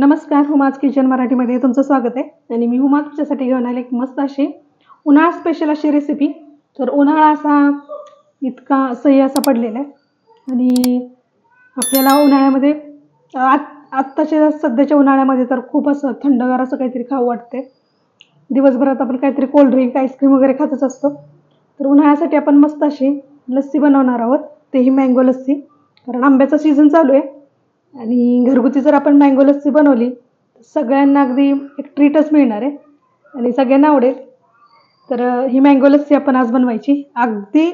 नमस्कार हुमाज किचन मराठीमध्ये तुमचं स्वागत आहे. आणि मी हुमा तुमच्यासाठी घेऊन आले एक मस्त अशी उन्हाळा स्पेशल अशी रेसिपी तर उन्हाळा असा इतका सही असा पडलेला आहे. आणि आपल्याला उन्हाळ्यामध्ये आत आत्ताच्या सध्याच्या उन्हाळ्यामध्ये तर खूप असं थंडगार असं काहीतरी खावं वाटते दिवसभरात आपण काहीतरी कोल्ड्रिंक आईस्क्रीम वगैरे खातच असतो. तर उन्हाळ्यासाठी आपण मस्त अशी लस्सी बनवणार आहोत. तेही मँगो लस्सी. कारण आंब्याचा सीझन चालू आहे. आणि घरगुती जर आपण मँगो लस्सी बनवली तर सगळ्यांना अगदी एक ट्रीटच मिळणार आहे. आणि सगळ्यांना आवडेल. तर ही मँगो लस्सी आपण आज बनवायची. अगदी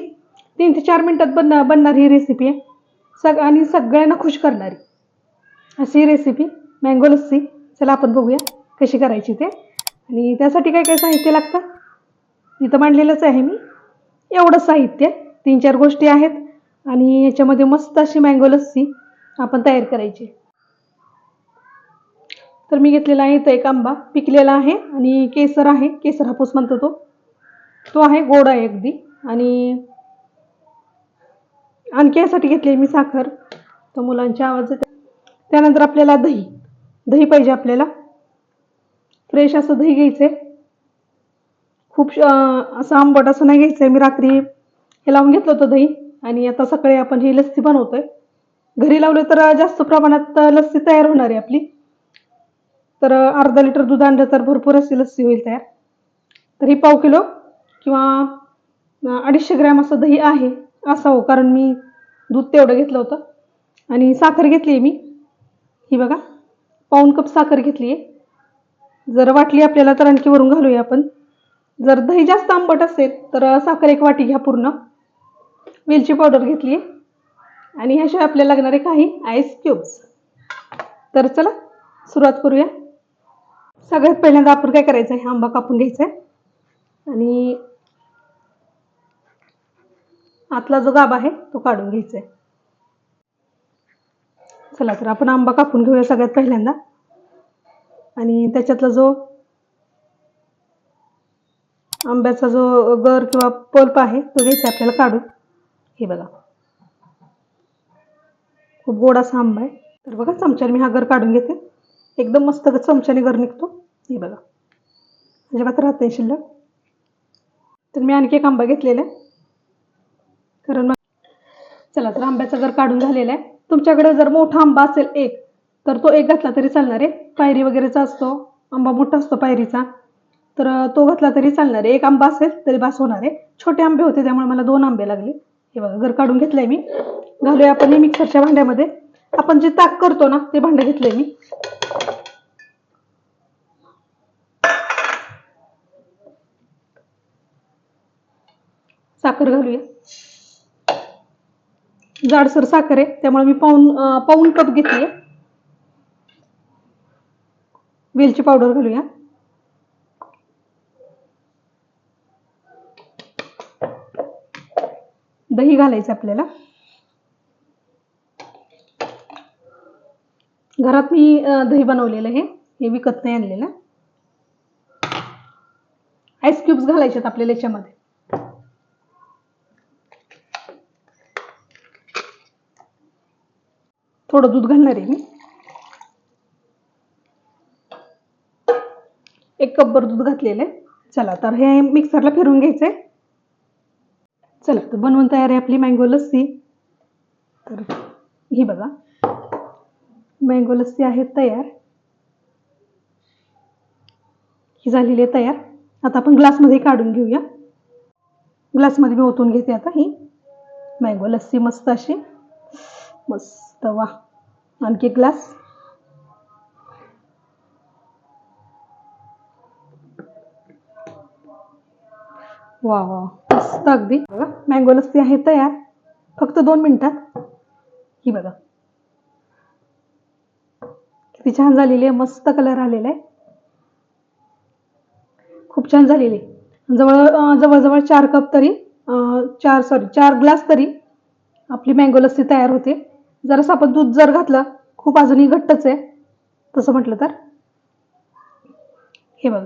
तीन ते चार मिनटात बन बनणारी ही रेसिपी आहे. सग आणि सगळ्यांना खुश करणारी अशी रेसिपी मँगो लस्सी. चला आपण बघूया कशी करायची ते. आणि त्यासाठी काय काय साहित्य लागतं? इथं मांडलेलंच आहे मी. एवढं साहित्य तीन चार गोष्टी आहेत. आणि याच्यामध्ये मस्त अशी मँगो लस्सी आपण तयार करायची. तर मी घेतलेला आहे इथं एक आंबा. पिकलेला आहे आणि केसर आहे. केसर हापूस म्हणतो तो. तो आहे गोड आहे अगदी. आणि आणखी यासाठी घेतली मी साखर. तर मुलांच्या आवाज येते त्यानंतर आपल्याला दही. दही पाहिजे आपल्याला. फ्रेश असं दही घ्यायचं आहे. खूप असं आंबट असं नाही घ्यायचं आहे. मी रात्री हे लावून घेतलं होतं दही. आणि आता सकाळी आपण ही लस्सी बनवतोय. घरी लावलं तर जास्त प्रमाणात लस्सी तयार होणार आहे आपली. तर अर्धा लिटर दूध आणलं तर भरपूर अशी लस्सी होईल तयार. तर ही पाव किलो किंवा अडीचशे ग्रॅम असं दही आहे असावं हो, कारण मी दूध तेवढं घेतलं होतं. आणि साखर घेतली आहे मी. ही बघा पाऊन कप साखर घेतली आहे. जर वाटली आपल्याला तर आणखी वरून घालूया आपण. जर दही जास्त आंबट असेल तर साखर एक वाटी घ्या पूर्ण. वेलची पावडर घेतली आहे. आणि ह्याशिवाय आपल्याला लागणारे काही आईस क्यूब्स तर चला सुरुवात करूया. सगळ्यात पहिल्यांदा आपण काय करायचं आहे आंबा कापून घ्यायचा आहे आणि आतला जो गाभा आहे तो काढून घ्यायचा आहे चला तर आपण आंबा कापून घेऊया सगळ्यात पहिल्यांदा. आणि त्याच्यातला जो आंब्याचा जो गर किंवा पल्प आहे तो घ्यायचा आपल्याला काढून. हे बघा. खूप गोड असा आंबा आहे तर बघा चमच्याने मी हा गर काढून घेते. एकदम मस्त चमच्याने गर निघतो. हे बघा. अजिबात राहत नाही शिल्लक. तर मी आणखी एक आंबा घेतलेला आहे. कारण मग चला तर आंब्याचा गर काढून झालेला आहे. तुमच्याकडे जर मोठा आंबा असेल एक तर तो एक घातला तरी चालणार आहे. पायरी वगैरेचा असतो. आंबा मोठा असतो पायरीचा. तर तो घातला तरी चालणार आहे. एक आंबा असेल तरी बास होणार आहे. छोटे आंबे होते त्यामुळे मला दोन आंबे लागले. हे बघा घर काढून घेतलंय मी. घालूया आपण हे मिक्सरच्या भांड्यामध्ये. आपण जे ताक करतो ना ते भांडं घेतलंय मी. साखर घालूया. जाडसर साखर आहे त्यामुळे मी पाऊन पाऊन कप घेतली वेलची पावडर घालूया. दही घालायचं आपल्याला. घरात मी दही बनवलेलं आहे. हे विकत नाही आणलेलं. आईस क्यूब्स घालायचे आपल्याला याच्यामध्ये. थोडं दूध घालणार आहे मी. एक कपभर दूध घातलेलं आहे. चला तर हे मिक्सरला फिरून घ्यायचं आहे. चला तर बनवून तयार आहे आपली मँगो लस्सी. तर ही बघा. मँगो लस्सी आहे तयार. ही झालेली आहे तयार. आता आपण ग्लासमध्ये काढून घेऊया. ग्लासमध्ये मी ओतून घेते आता ही. मँगो लस्सी मस्त अशी. मस्त वा आणखी ग्लास वा वा. मस्त अगदी. बघा मँगो लस्सी आहे तयार. फक्त दोन मिनिटात. ही बघा. किती छान झालेली आहे. मस्त कलर आलेला आहे. खूप छान झालेली जवळ जवळजवळ चार कप तरी चार सॉरी चार ग्लास तरी आपली मँगो लस्सी तयार होते. जरासं आपण दूध जर घातलं खूप अजूनही घट्टच आहे. तसं म्हटलं तर. हे बघा.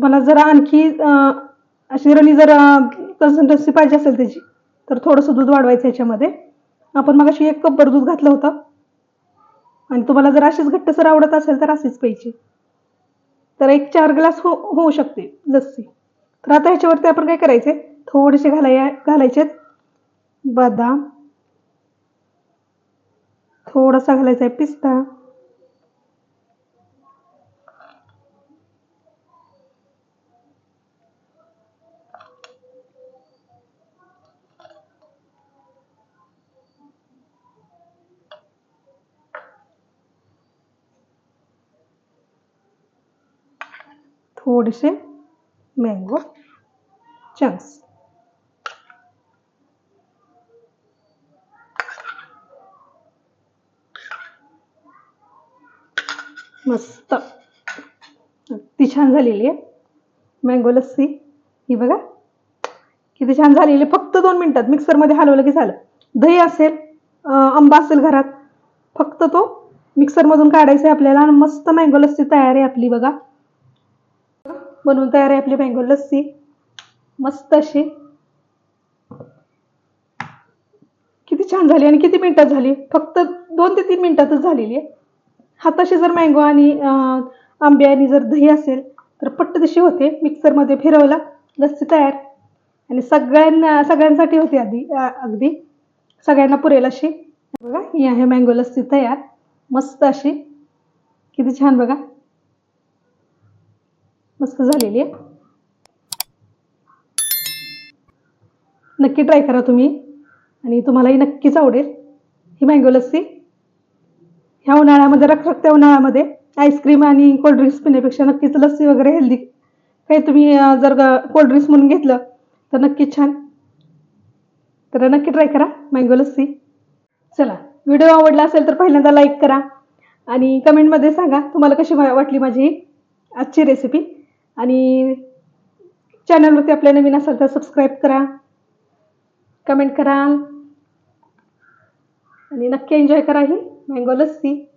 तुम्हाला जर आणखी अं, अशी जर कन्सिस्टन्सी पाहिजे असेल त्याची तर थोडंसं दूध वाढवायचं याच्यामध्ये. आपण मग अशी एक कपभर दूध घातलं होतं. आणि तुम्हाला जर अशीच घट्ट सर आवडत असेल तर अशीच प्यायची. तर एक चार ग्लास हो होऊ शकते लस्सी तर आता ह्याच्यावरती आपण काय करायचे थोडेसे घालाय घालायचे बदाम. थोडासा घालायचा आहे पिस्ता. थोडेसे मँगो चंक्स मस्त ती छान झालेली आहे मँगो लस्सी ही बघा किती छान झालेली आहे. फक्त दोन मिनटात मिक्सरमध्ये हलवलं की झालं दही असेल आंबा असेल घरात फक्त तो मिक्सरमधून काढायचा आहे आपल्याला आणि मस्त मँगो लस्सी तयार आहे आपली बघा बनवून तयार आहे आपली मँगो लस्सी. मस्त अशी. किती छान झाली आणि किती मिनिटात झाली? फक्त दोन ते तीन मिनिटातच झालेली आहे. हाताशी जर मँगो आणि आंबे आणि जर दही असेल तर पट्ट तशी होते. मिक्सरमध्ये फिरवला लस्सी तयार. आणि सगळ्यांना सगळ्यांसाठी होती आधी अगदी. सगळ्यांना पुरेल अशी. बघा ही आहे मँगो लस्सी तयार. मस्त अशी. किती छान बघा. मस्त झालेली आहे. नक्की ट्राय करा तुम्ही. आणि तुम्हालाही नक्कीच आवडेल. ही मँगो लस्सी. ह्या उन्हाळ्यामध्ये रखरखत्या उन्हाळ्यामध्ये आईस्क्रीम आणि कोल्ड्रिंक्स पिण्यापेक्षा नक्कीच लस्सी वगैरे हेल्दी काही तुम्ही जर कोल्ड्रिंक्स म्हणून घेतलं तर नक्कीच छान. तर नक्की ट्राय करा मँगो लस्सी. चला व्हिडिओ आवडला असेल तर पहिल्यांदा लाईक करा. आणि कमेंटमध्ये सांगा तुम्हाला कशी वाटली माझी आजची रेसिपी आणि चॅनलवरती आपल्या नवीन असाल तर सबस्क्राईब करा. कमेंट करा. आणि नक्की एन्जॉय करा ही. मँगो लस्सी